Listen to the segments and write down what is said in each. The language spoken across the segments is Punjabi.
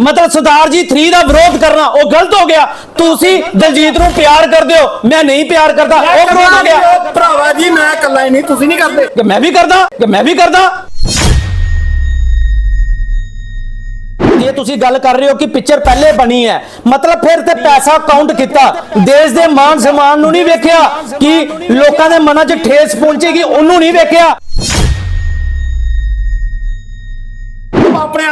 ਮਤਲਬ ਸਰਦਾਰ ਜੀ 3 ਦਾ ਵਿਰੋਧ ਕਰਨਾ ਉਹ ਗਲਤ ਹੋ ਗਿਆ। ਤੁਸੀਂ ਦਲਜੀਤ ਨੂੰ ਪਿਆਰ ਕਰਦੇ ਹੋ ਮੈਂ ਨਹੀਂ ਪਿਆਰ ਕਰਦਾ ਉਹ ਵਿਰੋਧ ਹੋ ਗਿਆ। ਭਰਾਵਾ ਜੀ ਮੈਂ ਇਕੱਲਾ ਹੀ ਨਹੀਂ ਤੁਸੀਂ ਨਹੀਂ ਕਰਦੇ। ਕਿ ਮੈਂ ਵੀ ਕਰਦਾ ਕਿ ਮੈਂ ਵੀ ਕਰਦਾ। ਜੇ ਤੁਸੀਂ ਗੱਲ ਕਰ ਰਹੇ ਹੋ ਕਿ ਪਿਕਚਰ ਪਹਿਲੇ ਬਣੀ ਹੈ ਮਤਲਬ ਫਿਰ ਤੇ ਪੈਸਾ ਕਾਊਂਟ ਕੀਤਾ। ਦੇਸ਼ ਦੇ ਮਾਨ ਸਨਮਾਨ ਨੂੰ ਨਹੀਂ ਵੇਖਿਆ ਕਿ ਲੋਕਾਂ ਦੇ ਮਨਾਂ 'ਚ ਠੇਸ ਪਹੁੰਚੇਗੀ ਉਹਨੂੰ ਨਹੀਂ ਵੇਖਿਆ।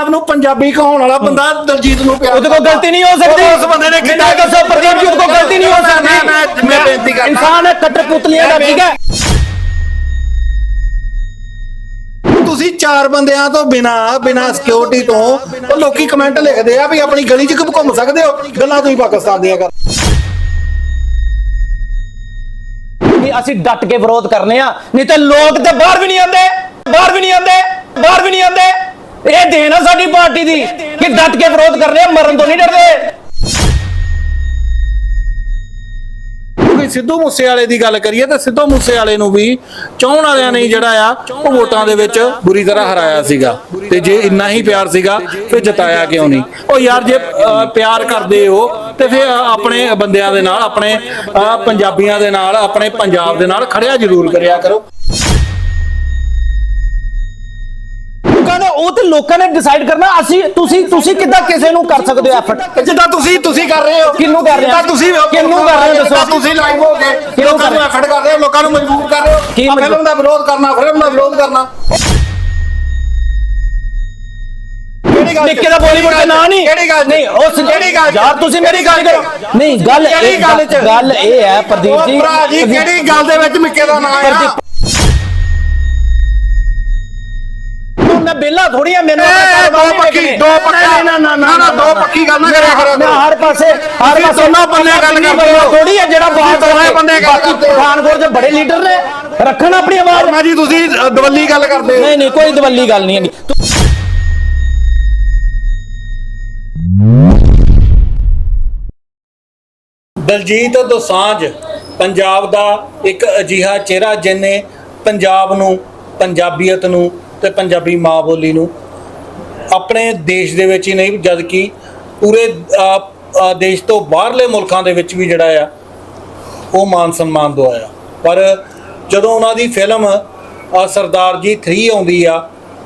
ਆਪ ਨੂੰ ਪੰਜਾਬੀ ਕਹਾਉਣ ਵਾਲਾ ਬੰਦਾ ਦਲਜੀਤ ਨੂੰ ਪਿਆਰ ਉਹਦੇ ਕੋਲ ਗਲਤੀ ਨਹੀਂ ਹੋ ਸਕਦੀ। ਉਸ ਬੰਦੇ ਨੇ ਕੀਤਾ ਮੈਨੂੰ ਦੱਸੋ ਪ੍ਰਦੀਪ ਜੀ ਉਹਦੇ ਕੋਲ ਗਲਤੀ ਨਹੀਂ ਹੋ ਸਕਦੀ। ਮੈਂ- ਮੈਂ- ਬੇਨਤੀ ਕਰਦਾ। ਇਨਸਾਨ ਹੈ ਕਟਰਪੁਤਲੀਆਂ ਦਾ ਠੀਕ ਹੈ? ਤੁਸੀਂ ਚਾਰ ਬੰਦਿਆਂ ਤੋਂ ਬਿਨਾ ਬਿਨਾ ਸਿਕਿਉਰਿਟੀ ਤੋਂ ਉਹ ਲੋਕੀ ਕਮੈਂਟ ਲਿਖਦੇ ਆ ਵੀ ਆਪਣੀ ਗਲੀ 'ਚ ਘੁੰਮ ਸਕਦੇ ਹੋ। ਗੱਲਾਂ ਤੁਸੀਂ ਪਾਕਿਸਤਾਨ ਦੀਆਂ ਕਰ ਕਿ ਅਸੀਂ ਡਟ ਕੇ ਵਿਰੋਧ ਕਰਨੇ ਆ ਨਹੀਂ ਤੇ ਲੋਕ ਤੇ ਬਾਹਰ ਵੀ ਨਹੀਂ ਆਉਂਦੇ ਬਾਹਰ ਵੀ ਨਹੀਂ ਆਉਂਦੇ ਬਾਹਰ ਵੀ ਨਹੀਂ ਆਉਂਦੇ। ਇਹ ਦੇਣ ਆ ਸਾਡੀ ਪਾਰਟੀ ਦੀ ਕਿ ਡਟ ਕੇ ਵਿਰੋਧ ਕਰਨੇ ਆ ਮਰਨ ਤੋਂ ਨਹੀਂ ਡਰਦੇ। ਕੋਈ ਸਿੱਧੂ ਮੂਸੇ ਵਾਲੇ ਦੀ ਗੱਲ ਕਰੀਏ ਤਾਂ ਸਿੱਧੂ ਮੂਸੇ ਵਾਲੇ ਨੂੰ ਵੀ ਚਾਹਣ ਵਾਲਿਆਂ ਨੇ ਜਿਹੜਾ ਆ ਉਹ ਵੋਟਾਂ ਦੇ ਵਿੱਚ ਬੁਰੀ ਤਰ੍ਹਾਂ ਹਰਾਇਆ ਸੀਗਾ। ਤੇ ਜੇ ਇੰਨਾ ਹੀ ਪਿਆਰ ਸੀਗਾ ਫਿਰ ਜਿਤਾਇਆ ਕਿਉਂ ਨਹੀਂ? ਉਹ ਯਾਰ ਜੇ ਅ, ਪਿਆਰ ਕਰਦੇ ਹੋ ਤੇ ਫਿਰ ਆਪਣੇ ਬੰਦਿਆਂ ਦੇ ਨਾਲ ਆਪਣੇ ਅ, ਪੰਜਾਬੀਆਂ ਦੇ ਨਾਲ ਆਪਣੇ ਪੰਜਾਬ ਦੇ ਨਾਲ ਖੜਿਆ ਜ਼ਰੂਰ ਕਰਿਆ ਕਰੋ। ਲੋਕਾਂ ਨੇ ਉਹ ਤੇ ਲੋਕਾਂ ਨੇ ਡਿਸਾਈਡ ਕਰਨਾ ਅਸੀਂ ਤੁਸੀਂ ਤੁਸੀਂ ਕਿੱਦਾਂ ਕਿਸੇ ਨੂੰ ਕਰ ਸਕਦੇ ਹੋ ਐਫਰਟ ਜਿੱਦਾਂ ਤੁਸੀਂ ਤੁਸੀਂ ਕਰ ਰਹੇ ਹੋ ਕਿਹਨੂੰ ਕਰ ਰਹੇ ਹੋ? ਤੁਸੀਂ ਕਿਹਨੂੰ ਕਰ ਰਹੇ ਹੋ ਦੱਸੋ? ਤੁਸੀਂ ਲਾਈਵ ਹੋ ਕੇ ਲੋਕਾਂ ਕਰ ਨੂੰ? ਐਫਰਟ ਕਰ ਰਹੇ ਹੋ ਲੋਕਾਂ ਨੂੰ ਮਜਬੂਰ ਕਰ ਰਹੇ ਹੋ? ਫਿਲਮ ਦਾ ਵਿਰੋਧ ਕਰਨਾ ਫਿਲਮ ਦਾ ਵਿਰੋਧ ਕਰਨਾ ਕਿਹੜੀ ਗੱਲ 'ਚ? ਨਿੱਕੇ ਦਾ ਬਾਲੀਵੁੱਡ ਦੇ ਨਾਂ ਨਹੀਂ ਕਿਹੜੀ ਗੱਲ? ਨਹੀਂ ਉਸ ਕਿਹੜੀ ਗੱਲ? ਯਾਰ ਤੁਸੀਂ ਮੇਰੀ ਗੱਲ ਕਰੋ ਨਹੀਂ ਗੱਲ ਇਹ ਗੱਲ ਇਹ ਹੈ ਪ੍ਰਦੀਪ ਜੀ ਕਿਹੜੀ ਗੱਲ ਦੇ ਵਿੱਚ ਮਿੱਕੇ ਦਾ ਨਾਂ ਆ ਮੈਂ ਬੇਲਾ ਥੋੜੀ ਆ ਮੈਨੂੰ ਆਪਣਾ ਇਹ ਕਾਰੋਬਾਰ ਦੋ ਪੱਕੀ। ਦੋ ਪੱਕੀ ਨਾ ਨਾ ਨਾ ਨਾ ਦੋ ਪੱਕੀ ਗੱਲ ਨਾ ਕਰਿਆ ਕਰੋ। ਮੈਂ ਹਰ ਪਾਸੇ ਹਰ ਪਾਸੇ ਦੋਨੋਂ ਬੰਦੇ ਗੱਲ ਕਰਦੇ ਹੋ। ਥੋੜੀ ਹੈ ਜਿਹੜਾ ਤੁਸੀਂ ਦੋਵੇਂ ਬੰਦੇ ਗੱਲ ਕਰਦੇ। ਪਠਾਨਕੋਟ ਦੇ ਬੜੇ ਲੀਡਰ ਨੇ। ਰੱਖਣ ਆਪਣੀ ਆਵਾਜ਼। ਮੈਂ ਜੀ ਤੁਸੀਂ ਦਵੱਲੀ ਗੱਲ ਕਰਦੇ ਹੋ। ਨਹੀਂ ਨਹੀਂ ਕੋਈ ਦਵੱਲੀ ਗੱਲ ਨਹੀਂ ਹੈਗੀ। ਦਲਜੀਤ ਦੋਸਾਂਝ ਪੰਜਾਬ ਦਾ ਇੱਕ ਅਜੀਹਾ ਚਿਹਰਾ ਜਿਹਨੇ ਪੰਜਾਬ ਨੂੰ ਪੰਜਾਬੀਅਤ ਨੂੰ ਤੇ ਪੰਜਾਬੀ ਮਾਂ ਬੋਲੀ ਨੂੰ ਆਪਣੇ ਦੇਸ਼ ਦੇ ਵਿੱਚ ਹੀ ਨਹੀਂ ਜਦ ਕਿ ਪੂਰੇ ਦੇਸ਼ ਤੋਂ ਬਾਹਰਲੇ ਮੁਲਕਾਂ ਦੇ ਵਿੱਚ ਵੀ ਜਿਹੜਾ ਆ, ਉਹ ਮਾਨ ਸਨਮਾਨ ਦਵਾਇਆ ਪਰ ਜਦੋਂ ਉਹਨਾਂ ਦੀ ਫਿਲਮ ਸਰਦਾਰ ਜੀ 3 ਆਉਂਦੀ ਆ,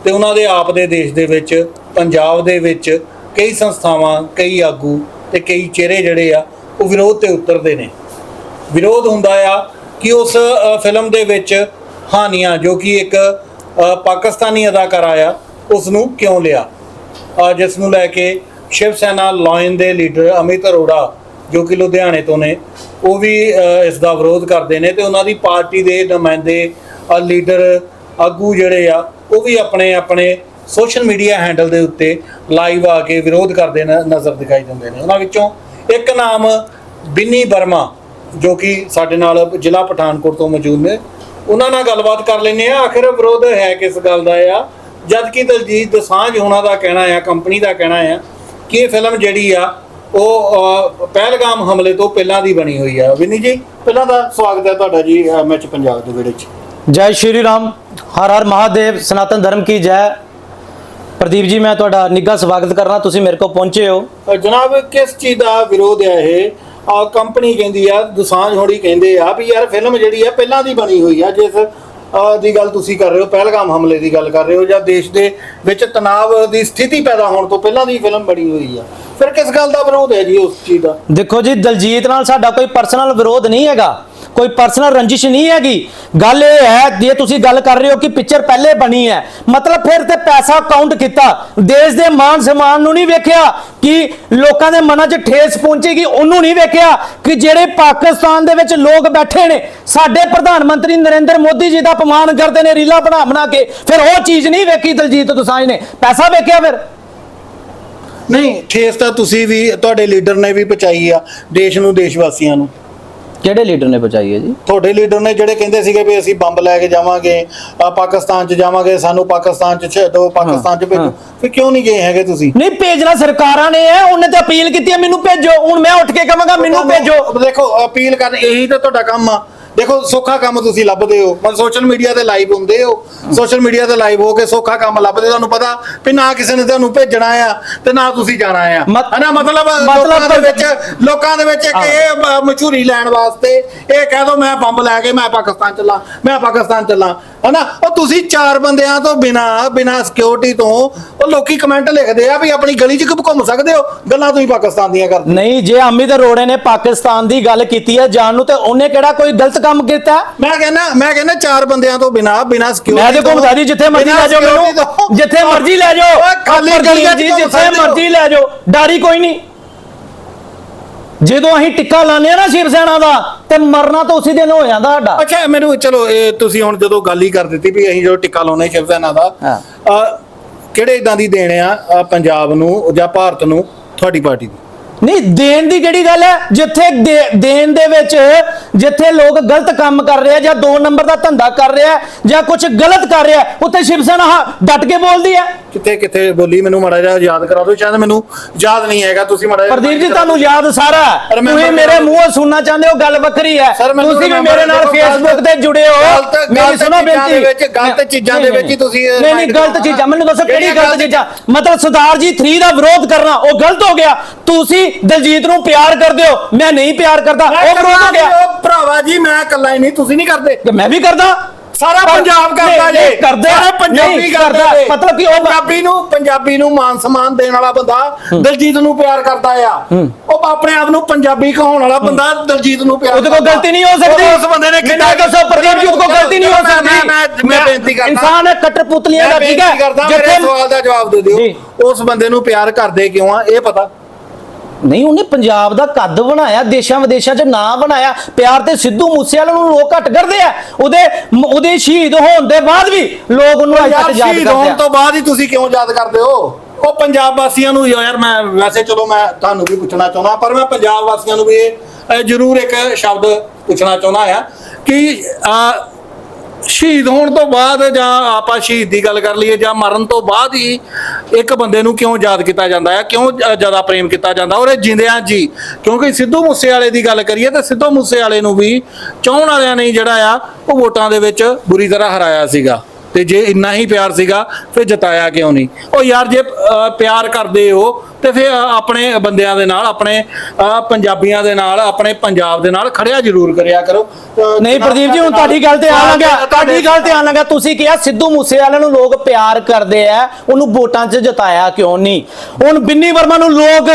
ਤੇ ਉਹਨਾਂ ਦੇ ਆਪ ਦੇ ਦੇਸ਼ ਦੇ ਵਿੱਚ, ਪੰਜਾਬ ਦੇ ਵਿੱਚ ਕਈ ਸੰਸਥਾਵਾਂ, ਕਈ ਆਗੂ ਤੇ ਕਈ ਚਿਹਰੇ ਜਿਹੜੇ ਆ, ਉਹ ਵਿਰੋਧ ਤੇ ਉਤਰਦੇ ਨੇ। ਵਿਰੋਧ ਹੁੰਦਾ ਆ ਕਿ ਉਸ ਫਿਲਮ ਦੇ ਵਿੱਚ ਹਾਨੀਆਂ, ਜੋ ਕਿ ਇੱਕ ਪਾਕਿਸਤਾਨੀ ਅਦਾਕਾਰਾ ਆ ਉਸ ਨੂੰ ਕਿਉਂ ਲਿਆ? ਜਿਸ ਨੂੰ ਲੈ ਕੇ ਸ਼ਿਵ ਸੈਨਾ ਲਾਇਨ ਦੇ ਲੀਡਰ ਅਮਿਤ ਅਰੋੜਾ, ਜੋ ਕਿ ਲੁਧਿਆਣੇ ਤੋਂ ਨੇ, ਉਹ ਵੀ ਇਸ ਦਾ ਵਿਰੋਧ ਕਰਦੇ ਨੇ ਤੇ ਉਹਨਾਂ ਦੀ ਪਾਰਟੀ ਦੇ ਨੁਮਾਇੰਦੇ ਲੀਡਰ ਆਗੂ ਜਿਹੜੇ ਆ, ਉਹ ਵੀ ਆਪਣੇ ਆਪਣੇ ਸੋਸ਼ਲ ਮੀਡੀਆ ਹੈਂਡਲ ਦੇ ਉੱਤੇ ਲਾਈਵ ਆ ਕੇ ਵਿਰੋਧ ਕਰਦੇ ਨ- ਨਜ਼ਰ ਦਿਖਾਈ ਦਿੰਦੇ ਨੇ। ਉਹਨਾਂ ਵਿੱਚੋਂ ਇੱਕ ਨਾਮ ਬਿੰਨੀ ਵਰਮਾ, ਜੋ ਕਿ ਸਾਡੇ ਨਾਲ ਜ਼ਿਲ੍ਹਾ ਪਠਾਨਕੋਟ ਤੋਂ ਮੌਜੂਦ ਨੇ ਉਹਨਾਂ ਨਾਲ ਗੱਲਬਾਤ ਕਰ ਲੈਂਦੇ ਆ ਆਖਿਰ ਵਿਰੋਧ ਹੈ ਕਿਸ ਗੱਲ ਦਾ ਆ? ਜਦ ਕਿ ਦਲਜੀਤ ਦੋਸਾਂਝ ਹੋਣਾ ਦਾ ਕਹਿਣਾ ਆ ਕੰਪਨੀ ਦਾ ਕਹਿਣਾ ਆ ਕਿ ਇਹ ਫਿਲਮ ਜਿਹੜੀ ਆ ਉਹ ਪਹਿਲਗਾਮ ਹਮਲੇ ਤੋਂ ਪਹਿਲਾਂ ਦੀ ਬਣੀ ਹੋਈ ਆ। ਵਿਨੀ ਜੀ ਪਹਿਲਾਂ ਤਾਂ ਸਵਾਗਤ ਹੈ ਤੁਹਾਡਾ ਜੀ ਐਮਐਚ ਪੰਜਾਬ ਦੇ ਵਿੜੇ 'ਚ। ਜੈ ਸ਼੍ਰੀ ਰਾਮ ਹਰ ਹਰ ਮਹਾਦੇਵ ਸਨਾਤਨ ਧਰਮ ਕੀ ਜੈ। ਪ੍ਰਦੀਪ ਜੀ ਮੈਂ ਤੁਹਾਡਾ ਨਿੱਘਾ ਸਵਾਗਤ ਕਰਨਾ ਤੁਸੀਂ ਮੇਰੇ ਕੋਲ ਪਹੁੰਚੇ ਹੋ। ਜਨਾਬ ਕਿਸ ਚੀਜ਼ ਦਾ ਵਿਰੋਧ ਹੈ ਇਹ? ਆ ਕੰਪਨੀ ਕਹਿੰਦੀ ਆ, ਦੁਸਾਂਝ ਹੋੜੀ ਕਹਿੰਦੇ ਆ ਵੀ ਯਾਰ ਫਿਲਮ ਜਿਹੜੀ ਆ ਪਹਿਲਾਂ ਦੀ ਬਣੀ ਹੋਈ ਆ, ਜਿਸ ਦੀ ਗੱਲ ਤੁਸੀਂ ਕਰ ਰਹੇ ਹੋ, ਪਹਿਲਗਾਮ ਹਮਲੇ ਦੀ ਗੱਲ ਕਰ ਰਹੇ ਹੋ, ਜਾਂ ਦੇਸ਼ ਦੇ ਵਿੱਚ ਤਣਾਅ ਦੀ ਸਥਿਤੀ ਪੈਦਾ ਹੋਣ ਤੋਂ ਪਹਿਲਾਂ ਦੀ ਫਿਲਮ ਬਣੀ ਹੋਈ ਆ। ਫਿਰ ਕਿਸ ਗੱਲ ਦਾ ਵਿਰੋਧ ਹੈ ਜੀ ਉਸ ਚੀਜ਼ ਦਾ? ਦੇਖੋ ਜੀ, ਦਲਜੀਤ ਨਾਲ ਸਾਡਾ ਕੋਈ ਪਰਸਨਲ ਵਿਰੋਧ ਨਹੀਂ ਹੈਗਾ। ਕੋਈ ਪਰਸਨਲ ਰੰਜਿਸ਼ ਨਹੀਂ ਹੈਗੀ। ਗੱਲ ਇਹ ਹੈ, ਜੇ ਤੁਸੀਂ ਗੱਲ ਕਰ ਰਹੇ ਹੋ ਕਿ ਪਿਕਚਰ ਪਹਿਲੇ ਬਣੀ ਹੈ, ਮਤਲਬ ਫਿਰ ਤੇ ਪੈਸਾ ਕਾਊਂਟ ਕੀਤਾ। ਦੇਸ਼ ਦੇ ਮਾਨ ਸਨਮਾਨ ਨੂੰ ਨਹੀਂ ਵੇਖਿਆ ਕਿ ਲੋਕਾਂ ਦੇ ਮਨਾਂ 'ਚ ਠੇਸ ਪਹੁੰਚੇਗੀ ਉਹਨੂੰ ਨਹੀਂ ਵੇਖਿਆ ਕਿ ਜਿਹੜੇ ਪਾਕਿਸਤਾਨ ਦੇ ਵਿੱਚ ਲੋਕ ਬੈਠੇ ਨੇ, ਸਾਡੇ ਪ੍ਰਧਾਨ ਮੰਤਰੀ ਨਰਿੰਦਰ ਮੋਦੀ ਜੀ ਦਾ ਅਪਮਾਨ ਕਰਦੇ ਨੇ, ਰੀਲਾ ਬਣਾ ਬਣਾ ਕੇ, ਫਿਰ ਉਹ ਚੀਜ਼ ਨਹੀਂ ਵੇਖੀ ਦਲਜੀਤ ਦੁਸਾਂਝ ਨੇ। ਪੈਸਾ ਵੇਖਿਆ ਫਿਰ? ਨਹੀਂ, ਠੇਸ ਤਾਂ ਤੁਸੀਂ ਵੀ, ਤੁਹਾਡੇ ਲੀਡਰ ਨੇ ਵੀ ਪਹੁੰਚਾਈ ਆ, ਦੇਸ਼ ਨੂੰ ਦੇਸ਼ ਵਾਸੀਆਂ ਨੂੰ। ਕਿਹੜੇ ਲੀਡਰ ਨੇ ਬਚਾਈ ਹੈ ਜੀ? ਤੁਹਾਡੇ ਲੀਡਰ ਨੇ ਜਿਹੜੇ ਕਹਿੰਦੇ ਸੀਗੇ ਵੀ ਅਸੀਂ ਬੰਬ ਲੈ ਕੇ ਜਾਵਾਂਗੇ ਅ, ਪਾਕਿਸਤਾਨ 'ਚ ਜਾਵਾਂਗੇ ਸਾਨੂੰ ਪਾਕਿਸਤਾਨ 'ਚ ਛੱਡੋ ਪਾਕਿਸਤਾਨ 'ਚ। ਭੇਜੋ। ਫਿਰ ਕਿਉਂ ਨਹੀਂ ਗਏ ਹੈਗੇ ਤੁਸੀਂ? ਨਹੀਂ ਭੇਜਣਾ ਸਰਕਾਰਾਂ ਨੇ ਹੈ ਉਹਨੇ ਤਾਂ ਅਪੀਲ ਕੀਤੀ ਹੈ ਮੈਨੂੰ ਭੇਜੋ। ਹੁਣ ਮੈਂ ਉੱਠ ਕੇ ਕਹਾਂਗਾ ਮੈਨੂੰ ਭੇਜੋ। ਦੇਖੋ ਅਪੀਲ ਕਰਨ ਇਹੀ ਤਾਂ ਤੁਹਾਡਾ ਕੰਮ ਆ। ਦੇਖੋ ਸੌਖਾ ਕੰਮ ਤੁਸੀਂ ਲੱਭਦੇ ਹੋ। ਮਨ ਸੋਸ਼ਲ ਮੀਡੀਆ ਤੇ ਲਾਈਵ ਹੁੰਦੇ ਹੋ। ਸੋਸ਼ਲ ਮੀਡੀਆ ਤੇ ਲਾਈਵ ਹੋ ਕੇ ਸੌਖਾ ਕੰਮ ਲੱਭਦੇ ਤੁਹਾਨੂੰ ਪਤਾ ਵੀ ਨਾ ਕਿਸੇ ਨੇ ਤੁਹਾਨੂੰ ਭੇਜਣਾ ਆ ਤੇ ਨਾ ਤੁਸੀਂ ਜਾਣਾ ਆ। ਹਨਾ? ਮਤਲਬ ਲੋਕਾਂ ਦੇ ਵਿੱਚ ਲੋਕਾਂ ਦੇ ਵਿੱਚ ਇੱਕ ਇਹ ਮਸ਼ਹੂਰੀ ਲੈਣ ਵਾਸਤੇ ਇਹ ਕਹਿ ਦੋ ਮੈਂ ਬੰਬ ਲੈ ਕੇ ਮੈਂ ਪਾਕਿਸਤਾਨ ਚੱਲਾਂ ਮੈਂ ਪਾਕਿਸਤਾਨ ਚੱਲਾਂ। ਹਨਾ ਉਹ ਤੁਸੀਂ ਚਾਰ ਬੰਦਿਆਂ ਤੋਂ ਬਿਨਾ ਬਿਨਾ ਸਿਕਿਉਰਿਟੀ ਤੋਂ ਉਹ ਲੋਕੀ ਕਮੈਂਟ ਲਿਖਦੇ ਆ ਵੀ ਆਪਣੀ ਗਲੀ 'ਚ ਘੁੰਮ ਸਕਦੇ ਹੋ? ਗੱਲਾਂ ਤੁਸੀਂ ਪਾਕਿਸਤਾਨ ਦੀਆਂ ਕਰਦੇ। ਨਹੀਂ ਜੇ ਅਮਿਤ ਅਰੋੜੇ ਨੇ ਪਾਕਿਸਤਾਨ ਦੀ ਗੱਲ ਕੀਤੀ ਹੈ ਜਾਣ ਨੂੰ ਤੇ ਉਹਨੇ ਕਿਹੜਾ ਕੋਈ ਗਲਤ ਕੰਮ ਕੀਤਾ? ਮੈਂ ਕਹਿੰਦਾ ਮੈਂ ਕਹਿੰਦਾ ਚਾਰ ਬੰਦਿਆਂ ਤੋਂ ਬਿਨਾ ਬਿਨਾ ਸਿਕਿਉਰਿਟੀ ਮੈਂ ਘੁੰਮਦਾ ਜੀ ਜਿੱਥੇ ਮਰਜ਼ੀ ਲੈ ਜਾਓ ਮੈਨੂੰ ਜਿੱਥੇ ਮਰਜ਼ੀ ਲੈ ਜਾਓ। ਖਾਲੀ ਗਲੀਆਂ 'ਚ ਜਿੱਥੇ। ਮਰਜ਼ੀ ਲੈ ਜਾਓ। ਡਾਰੀ ਕੋਈ ਨਹੀਂ। ਜਦੋਂ ਅਸੀਂ ਟਿੱਕਾ ਲਾਉਂਦੇ ਆ ਨਾ ਸ਼ਿਵ ਸੈਨਾ ਦਾ ਤੇ ਮਰਨਾ ਤਾਂ ਉਸੇ ਦਿਨ ਹੋ ਜਾਂਦਾ ਸਾਡਾ। ਅੱਛਾ ਮੈਨੂੰ ਚਲੋ ਇਹ ਤੁਸੀਂ ਹੁਣ ਜਦੋਂ ਗੱਲ ਹੀ ਕਰ ਦਿੱਤੀ ਵੀ ਅਸੀਂ ਜਦੋਂ ਟਿੱਕਾ ਲਾਉਣੇ ਸ਼ਿਵ ਸੈਨਾ ਦਾ ਹਾਂ। ਅਹ, ਕਿਹੜੇ ਇਦਾਂ ਦੀ ਦੇਣ ਆ ਅਹ, ਪੰਜਾਬ ਨੂੰ ਜਾਂ ਭਾਰਤ ਨੂੰ ਤੁਹਾਡੀ ਪਾਰਟੀ ਦੀ? ਨਹੀਂ ਦੇਣ ਦੀ ਕਿਹੜੀ ਗੱਲ ਹੈ? ਜਿੱਥੇ ਦੇ- ਦੇਣ ਦੇ ਵਿੱਚ ਜਿੱਥੇ ਲੋਕ ਗਲਤ ਕੰਮ ਕਰ ਰਹੇ ਆ ਜਾਂ ਦੋ ਨੰਬਰ ਦਾ ਧੰਦਾ ਕਰ ਰਿਹਾ ਹੈ, ਜਾਂ ਕੁਝ ਗਲਤ ਕਰ ਰਿਹਾ ਉੱਥੇ ਸ਼ਿਵ ਸੈਨਾ ਡਟ ਕੇ ਬੋਲਦੀ ਹੈ। ਕਿੱਥੇ ਕਿੱਥੇ ਬੋਲੀ ਮੈਨੂੰ ਮਾੜਾ ਜਿਹਾ ਯਾਦ ਕਰਾ ਦਿਓ ਸ਼ਾਇਦ ਮੈਨੂੰ ਯਾਦ ਨਹੀਂ ਹੈਗਾ ਤੁਸੀਂ ਮਾੜਾ ਜਿਹਾ ਪ੍ਰਦੀਪ ਜੀ ਤੁਹਾਨੂੰ ਯਾਦ ਸਾਰਾ। ਤੁਸੀਂ ਮੇਰੇ। ਮੂੰਹੋਂ ਸੁਣਨਾ ਚਾਹੁੰਦੇ ਹੋ ਗੱਲ ਵੱਖਰੀ ਹੈ। ਤੁਸੀਂ ਵੀ ਮੇਰੇ ਨਾਲ ਫੇਸਬੁੱਕ ਤੇ ਜੁੜੇ ਹੋ। ਮੇਰੀ ਸੁਣੋ ਬੇਨਤੀ। ਵਿੱਚ- ਗਲਤ ਚੀਜ਼ਾਂ ਦੇ ਵਿੱਚ ਹੀ ਤੁਸੀਂ ਨਹੀਂ ਨਹੀਂ ਗਲਤ। ਚੀਜ਼ਾਂ। ਮੈਨੂੰ ਦੱਸੋ ਕਿਹੜੀ ਗਲਤ ਚੀਜ਼ਾਂ? ਮਤਲਬ ਸਰਦਾਰ ਜੀ 3 ਦਾ ਵਿਰੋਧ ਕਰਨਾ ਉਹ ਗਲਤ ਹੋ ਗਿਆ। ਤੁਸੀਂ ਦਲਜੀਤ ਨੂੰ ਪਿਆਰ ਕਰਦੇ ਹੋ। ਮੈਂ ਨਹੀਂ ਪਿਆਰ ਕਰਦਾ। ਉਹ ਵਿਰੋਧ ਹੋ ਗਿਆ। ਭਰਾਵਾ ਜੀ ਮੈਂ ਇਕੱਲਾ ਹੀ ਨਹੀਂ ਤੁਸੀਂ ਨਹੀਂ ਕਰਦੇ। ਕਿ ਮੈਂ ਵੀ ਕਰਦਾ। ਸਾਰਾ ਪੰਜਾਬ ਕਰਦਾ ਜੇ। ਕਰਦੇ। ਸਾਰੇ ਪੰਜਾਬੀ ਕਰਦਾ। ਮਤਲਬ ਕਿ ਉਹ ਪੰਜਾਬੀ ਨੂੰ ਪੰਜਾਬੀ ਨੂੰ ਮਾਨ ਸਨਮਾਨ ਦੇਣ ਵਾਲਾ ਬੰਦਾ ਦਲਜੀਤ ਨੂੰ ਪਿਆਰ ਕਰਦਾ ਆ। ਉਹ ਆਪਣੇ ਆਪ ਨੂੰ ਪੰਜਾਬੀ ਕਹਾਉਣ ਵਾਲਾ ਬੰਦਾ ਦਲਜੀਤ ਨੂੰ ਪਿਆਰ ਉਹਦੇ ਕੋਲ। ਗਲਤੀ ਨਹੀਂ ਹੋ ਸਕਦੀ। ਉਸ ਬੰਦੇ ਨੇ ਮੈਨੂੰ ਦੱਸੋ ਪ੍ਰਦੀਪ ਜੀ ਉਹਦੇ ਕੋਲ ਗਲਤੀ ਨਹੀਂ ਹੋ ਸਕਦੀ। ਮੈਂ ਮੈਂ ਬੇਨਤੀ ਕਰਦਾ। ਇਨਸਾਨ ਹੈ ਕੱਟਰ ਪੁਤਲੀਆਂ ਦਾ ਠੀਕ ਹੈ? ਮੇਰੇ ਸਵਾਲ ਦਾ ਜਵਾਬ ਦੇ। ਦਿਓ। ਉਸ ਬੰਦੇ ਨੂੰ ਪਿਆਰ ਕਰਦੇ ਕਿਉਂ ਆ? ਇਹ ਪਤਾ। ਨਹੀਂ ਉਹਨੇ ਪੰਜਾਬ ਦਾ ਕੱਦ ਬਣਾਇਆ ਦੇਸ਼ਾਂ ਵਿਦੇਸ਼ਾਂ 'ਚ ਨਾਂ ਬਣਾਇਆ ਪਿਆਰ ਤੇ ਸਿੱਧੂ ਮੂਸੇਵਾਲੇ ਨੂੰ ਲੋਕ ਘੱਟ ਕਰਦੇ ਆ। ਉਹਦੇ ਉਹਦੇ ਸ਼ਹੀਦ ਹੋਣ ਦੇ ਬਾਅਦ ਵੀ ਲੋਕ ਉਹਨੂੰ ਅੱਜ ਤੱਕ ਯਾਦ ਸ਼ਹੀਦ ਕਰਦੇ ਹੋਣ ਆ। ਤੋਂ ਬਾਅਦ ਹੀ ਤੁਸੀਂ ਕਿਉਂ ਯਾਦ ਕਰਦੇ ਹੋ? ਉਹ ਪੰਜਾਬ ਵਾਸੀਆਂ ਨੂੰ ਯਾਰ ਮੈਂ ਵੈਸੇ ਚਲੋ ਮੈਂ ਤੁਹਾਨੂੰ ਵੀ ਪੁੱਛਣਾ ਚਾਹੁੰਦਾ ਪਰ ਮੈਂ ਪੰਜਾਬ ਵਾਸੀਆਂ ਨੂੰ ਵੀ ਇਹ ਜ਼ਰੂਰ ਇੱਕ ਸ਼ਬਦ ਪੁੱਛਣਾ ਚਾਹੁੰਦਾ ਆ ਕਿ ਸ਼ਹੀਦ ਹੋਣ ਤੋਂ ਬਾਅਦ ਜਾਂ ਆਪਾਂ ਸ਼ਹੀਦ ਦੀ ਗੱਲ ਕਰ ਲਈਏ ਜਾਂ ਮਰਨ ਤੋਂ ਬਾਅਦ ਹੀ ਇੱਕ ਬੰਦੇ ਨੂੰ ਕਿਉਂ ਯਾਦ ਕੀਤਾ ਜਾਂਦਾ ਹੈ, ਕਿਉਂ ਜ਼ਿਆਦਾ ਪ੍ਰੇਮ ਕੀਤਾ ਜਾਂਦਾ ਔਰ ਇਹ ਜਿੰਦਿਆਂ ਜੀ, ਕਿਉਂਕਿ ਸਿੱਧੂ ਮੂਸੇਵਾਲੇ ਦੀ ਗੱਲ ਕਰੀਏ ਤਾਂ ਸਿੱਧੂ ਮੂਸੇਵਾਲੇ ਨੂੰ ਵੀ ਚਾਹਣ ਵਾਲਿਆਂ ਨੇ ਜਿਹੜਾ ਆ, ਉਹ ਵੋਟਾਂ ਦੇ ਵਿੱਚ ਬੁਰੀ ਤਰ੍ਹਾਂ ਹਰਾਇਆ ਸੀਗਾ। ਤੇ ਜੇ ਇੰਨਾ ਹੀ ਪਿਆਰ ਸੀਗਾ, ਫਿਰ ਜਤਾਇਆ ਕਿਉਂ ਨਹੀਂ? ਉਹ ਯਾਰ ਜੇ ਪਿਆਰ ਕਰਦੇ ਹੋ ਤੇ ਫਿਰ ਆਪਣੇ ਬੰਦਿਆਂ ਦੇ ਨਾਲ ਆਪਣੇ ਪੰਜਾਬੀਆਂ ਦੇ ਨਾਲ ਆਪਣੇ ਪੰਜਾਬ ਦੇ ਨਾਲ ਖੜਿਆ ਜ਼ਰੂਰ ਕਰਿਆ ਕਰੋ। ਨਹੀਂ ਪ੍ਰਦੀਪ ਜੀ ਹੁਣ ਤੁਹਾਡੀ ਗੱਲ ਤੇ ਆਣ ਲੱਗਾ ਤੁਹਾਡੀ ਗੱਲ ਤੇ ਆਣ ਲੱਗਾ। ਤੁਸੀਂ ਕਿਹਾ ਸਿੱਧੂ ਮੂਸੇਵਾਲੇ ਨੂੰ ਲੋਕ ਪਿਆਰ ਕਰਦੇ ਆ ਉਹਨੂੰ ਵੋਟਾਂ 'ਚ ਜਿਤਾਇਆ ਕਿਉਂ ਨਹੀਂ? ਹੁਣ ਬਿੰਨੀ ਵਰਮਾ ਨੂੰ ਲੋਕ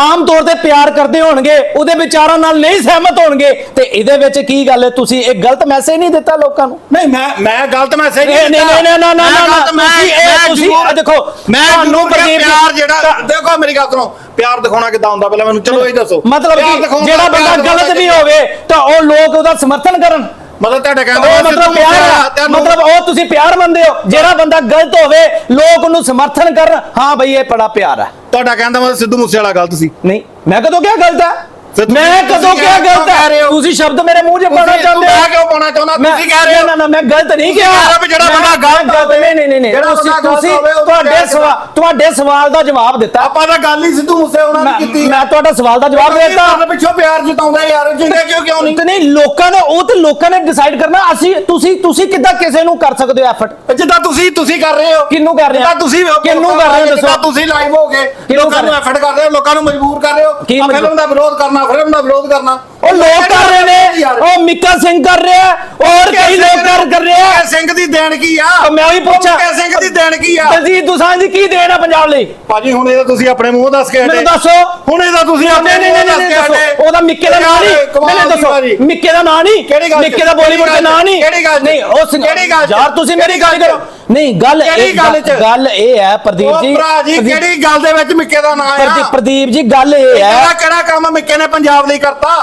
ਆਮ ਤੌਰ ਤੇ ਪਿਆਰ ਕਰਦੇ ਹੋਣਗੇ ਉਹਦੇ ਵਿਚਾਰਾਂ ਨਾਲ ਨਹੀਂ ਸਹਿਮਤ ਹੋਣਗੇ। ਤੇ ਇਹਦੇ ਵਿੱਚ ਕੀ ਗੱਲ ਹੈ? ਤੁਸੀਂ ਇੱਕ ਗਲਤ ਮੈਸੇਜ ਨਹੀਂ ਦਿੱਤਾ ਲੋਕਾਂ ਨੂੰ? ਨਹੀਂ ਮੈਂ ਮੈਂ ਗਲਤ ਮੈਸੇਜ ਨਹੀਂ ਨਹੀਂ ਨਹੀਂ ਨਾ ਨਾ ਨਾ ਨਾ ਤੁਸੀਂ ਇਹ ਤੁਸੀਂ ਇਹ ਦੇਖੋ ਮੈਂ ਤੁਹਾਨੂੰ ਪ੍ਰਦੀਪ ਜੀ- ਪਿਆਰ ਜਿਹੜਾ ਦੇਖੋ ਮੇਰੀ ਗੱਲ ਸੁਣੋ ਪਿਆਰ ਦਿਖਾਉਣਾ ਕਿੱਦਾਂ ਹੁੰਦਾ? ਪਹਿਲਾਂ ਮੈਨੂੰ ਚਲੋ ਇਹ ਦੱਸੋ। ਮਤਲਬ ਪਿਆਰ ਕਿ ਦਿਖਾਉਣ ਜਿਹੜਾ ਬੰਦਾ ਪਿਆਰ ਦਿਖਾਉਣਾ ਗਲਤ ਵੀ ਹੋਵੇ ਤਾਂ ਉਹ ਲੋਕ ਉਹਦਾ ਸਮਰਥਨ ਕਰਨ। ਮਤਲਬ ਤੁਹਾਡਾ ਕਹਿੰਦਾ ਉਹ ਮਤਲਬ ਪਿਆਰ ਆ। ਮਤਲਬ ਉਹ ਤੁਸੀਂ ਪਿਆਰ ਮੰਨਦੇ ਹੋ। ਜਿਹੜਾ ਬੰਦਾ ਗਲਤ ਹੋਵੇ ਲੋਕ ਉਹਨੂੰ ਸਮਰਥਨ ਕਰਨ। ਹਾਂ ਬਈ ਇਹ ਬੜਾ ਪਿਆਰ ਹੈ। ਤੁਹਾਡਾ ਕਹਿੰਦਾ ਮਤਲਬ ਸਿੱਧੂ ਮੂਸੇ ਵਾਲਾ ਗਲਤ ਸੀ। ਨਹੀਂ ਮੈਂ ਕਦੋਂ ਕਿਹਾ ਗਲਤ ਹੈ? ਮੈਂ ਕਦੋਂ ਕਿਹਾ ਗਲਤ ਹੈ? ਹੋ? ਤੁਸੀਂ ਸ਼ਬਦ ਮੇਰੇ ਮੂੰਹ 'ਚ ਪਾਉਣਾ ਚਾਹੁੰਦੇ ਮੈਂ ਕਿਉਂ ਪਾਉਣਾ ਚਾਹੁੰਦਾ? ਤੁਸੀਂ ਕਹਿ ਰਹੇ ਹੋ? ਨਾ ਨਾ ਮੈਂ ਗਲਤ ਨਹੀਂ ਕਿਹਾ ਹੋ ਜਿਹੜਾ ਬੰਦਾ ਗਲਤ ਹੋਵੇ, ਨਹੀਂ ਨਹੀਂ ਨਹੀਂ ਜਿਹੜਾ ਤੁਸੀਂ ਤੁਸੀਂ ਤੁਹਾਡੇ ਸਵਾਲ ਤੁਹਾਡੇ ਸਵਾਲ ਦਾ ਜਵਾਬ ਦਿੱਤਾ। ਆਪਾਂ ਤਾਂ ਗੱਲ ਹੀ ਸਿੱਧੂ ਮੂਸੇ ਉਹਨਾਂ ਨੇ ਕੀਤੀ। ਮੈਂ ਤੁਹਾਡਾ ਸਵਾਲ ਦਾ ਜਵਾਬ ਦੇ ਦਿੱਤਾ। ਪਿੱਛੋਂ ਪਿਆਰ ਜਤਾਉਂਦਾ ਯਾਰ ਜਿੰਦੇ ਕਿਉਂ ਕਿਉਂ ਨਹੀਂ? ਨਹੀਂ ਲੋਕਾਂ ਨੇ ਉਹ ਤੇ ਲੋਕਾਂ ਨੇ ਡਿਸਾਈਡ ਕਰਨਾ। ਅਸੀਂ ਤੁਸੀਂ ਤੁਸੀਂ ਕਿੱਦਾਂ ਕਿਸੇ ਨੂੰ ਕਰ ਸਕਦੇ ਹੋ ਐਫਰਟ ਜਿੱਦਾਂ ਤੁਸੀਂ ਤੁਸੀਂ ਕਰ ਰਹੇ ਹੋ। ਕਿਹਨੂੰ ਕਰ ਰਹੇ ਹੋ? ਤੁਸੀਂ ਕਿਹਨੂੰ ਕਰ ਰਹੇ ਹੋ? ਦੱਸੋ? ਤੁਸੀਂ ਲਾਈਵ ਹੋ ਗਏ ਲੋਕਾਂ ਨੂੰ ਹੋ? ਐਫਰਟ ਕਰ ਰਹੇ ਹੋ ਲੋਕਾਂ ਨੂੰ ਮਜਬੂਰ ਕਰ ਰਹੇ ਹੋ? ਫਿਲਮ ਦਾ ਵਿਰੋਧ ਕਰਨਾ ਫਿਲਮ ਦਾ ਵਿਰੋਧ ਕਰਨਾ। ਉਹ ਲੋਕ ਕਰ ਰਹੇ ਨੇ। ਉਹ ਮਿੱਕਾ ਸਿੰਘ ਕਰ ਰਿਹਾ ਔਰ ਕਈ ਲੋਕ ਕਰ ਕਰ ਰਿਹਾ ਮੁੱਕੇ ਸਿੰਘ ਦੀ ਦੇਣ ਕੀ ਆ? ਉਹ ਮੈਂ ਉਹੀ ਪੁੱਛਿਆ। ਮੁੱਕੇ ਸਿੰਘ ਦੀ ਦੇਣ ਕੀ ਆ? ਦਲਜੀਤ ਦੋਸਾਂਝ ਕੀ ਦੇਣ ਆ ਪੰਜਾਬ ਲਈ? ਭਾਜੀ ਹੁਣ ਇਹ ਤਾਂ ਤੁਸੀਂ ਆਪਣੇ ਮੂੰਹ ਦੱਸ ਕੇ ਮੈਨੂੰ। ਦੱਸੋ। ਹੁਣ ਇਹ ਤਾਂ ਤੁਸੀਂ ਆਪਣੇ ਨਹੀਂ ਨਹੀਂ ਮੂੰਹ ਦੱਸ ਕੇ ਹਟੇ। ਉਹਦਾ ਮਿੱਕੇ ਦਾ ਨਾਂ ਨਹੀਂ। ਮੈਨੂੰ ਦੱਸੋ। ਮਿੱਕੇ ਦਾ ਨਾਂ ਨਹੀਂ। ਕਿਹੜੀ? ਮਿੱਕੇ ਦਾ ਬਾਲੀਵੁੱਡ ਦਾ ਨਾਂ ਨਹੀਂ। ਕਿਹੜੀ? ਨਹੀਂ ਉਸ ਕਿਹੜੀ ਗੱਲ? ਯਾਰ ਤੁਸੀਂ ਮੇਰੀ ਗੱਲ ਕਿਹੜੀ ਕਰੋ। ਨਹੀਂ ਗੱਲ ਕਿਹੜੀ ਇਹ ਗੱਲ ਇਹ ਹੈ ਪ੍ਰਦੀਪ ਉਹ ਜੀ। ਭਰਾ ਜੀ ਕਿਹੜੀ ਗੱਲ ਦੇ ਵਿੱਚ ਮਿੱਕੇ ਦਾ ਨਾਂ ਆ? ਪ੍ਰਦੀਪ ਜੀ ਗੱਲ ਇਹ ਕਿਹੜਾ ਹੈ ਕਿਹੜਾ ਕੰਮ ਮਿੱਕੇ ਨੇ ਪੰਜਾਬ ਲਈ ਕਰਤਾ?